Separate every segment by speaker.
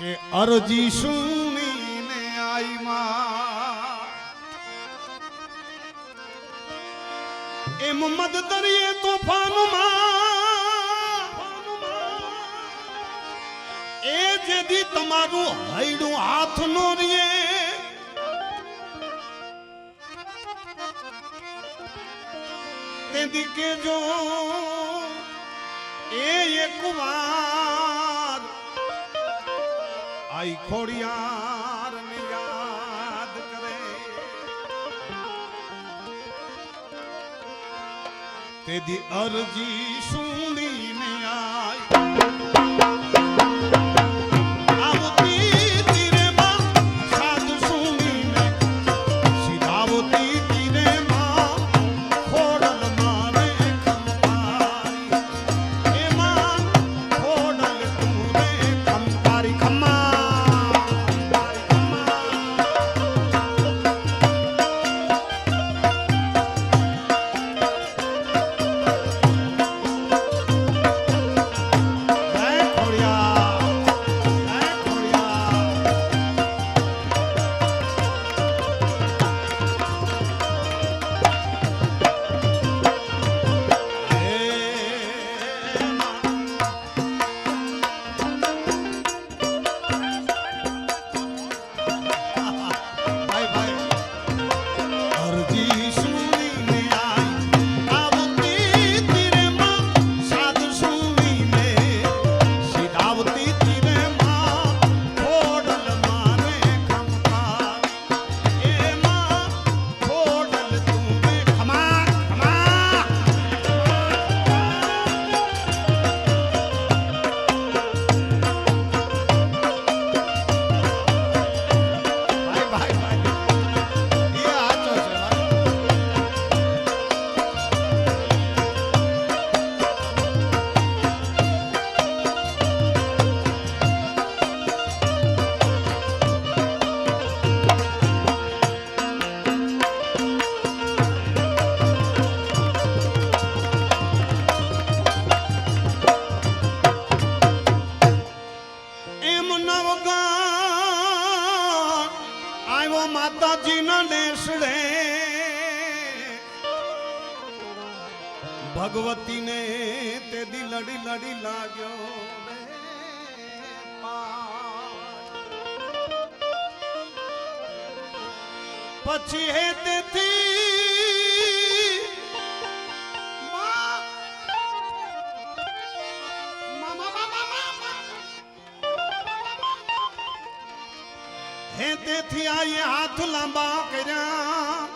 Speaker 1: કે અરજી સુનીને આઈ માં એમ મદ દરિયે તોફાનમાં. એ જેથી તમારું હૈડું હાથ નો રીએ. તેથી કેજો, એ એક વાર આઈ ખોડિયાર ને યાદ કરે. તેથી અરજી એમ નવગાન આવ્યો માતાજીના નેસડે ભગવતીને તે દી લડી લડી લાગ્યો પછી હે તેથી હાથ લાંબા કર્યા.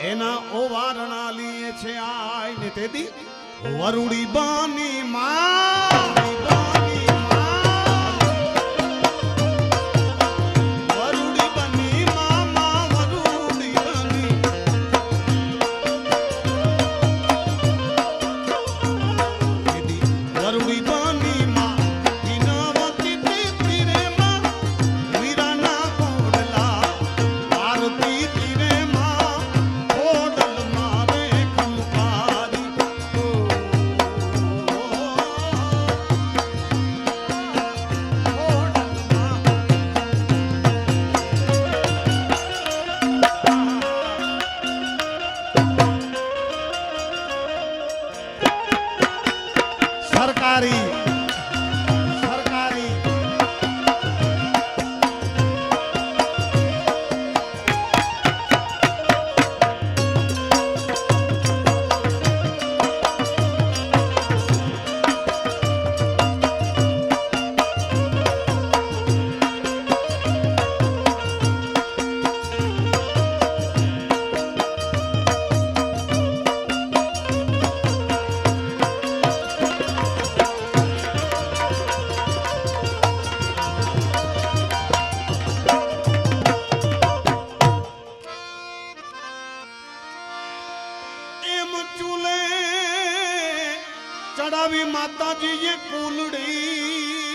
Speaker 1: એના ઓવારણા લીએ છે આય ને તેથી વરુડી બાની માં સરકારી ચૂલે ચડાવી માતાજીએ કુલડી.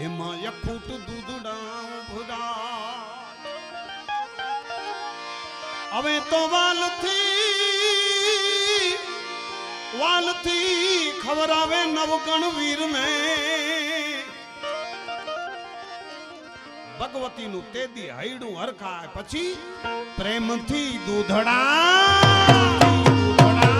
Speaker 1: એમાં યખૂટ દૂધડા ભરા હવે તો વાલથી વાલથી ખવરાવે નવગણ વીર ને ભગવતીનું તેદી હૈડું હરખાય. પછી પ્રેમથી દૂધડા દૂધડા.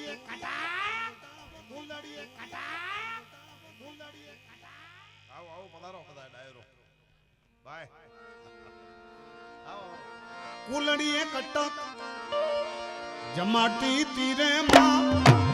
Speaker 1: ઉલડીએ કટા ઉલડીએ કટા ઉલડીએ કટા
Speaker 2: આવો આવો પધારો બધા ડાયરો. ભાઈ આવો.
Speaker 1: કુલડીએ કટક જમાટી તીરે માં.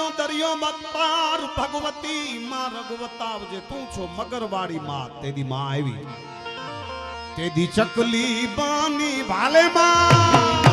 Speaker 1: નો દરિયો મત પાર ભગવતી માં રઘુવતાવજે તું છો, મગરવાળી માં. તેદી માં આવી. તેદી ચકલી બાની ભાલે માં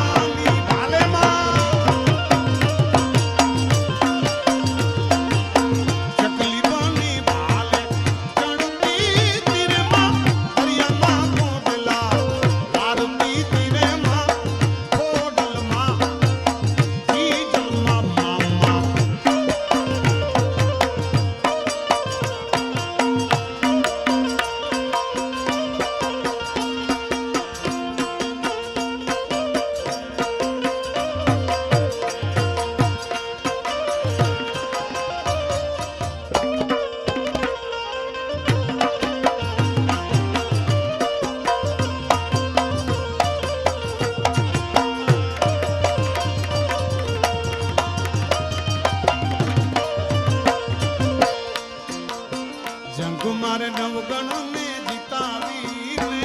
Speaker 1: મારે નવગણ ને જીતાવીને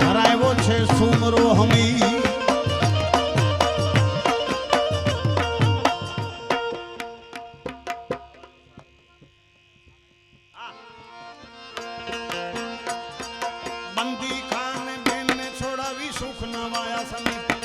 Speaker 1: હરાવ્યો છે સુમરો હમી. બંદી ખાને બેન છોડાવી સુખ નવાયા સમી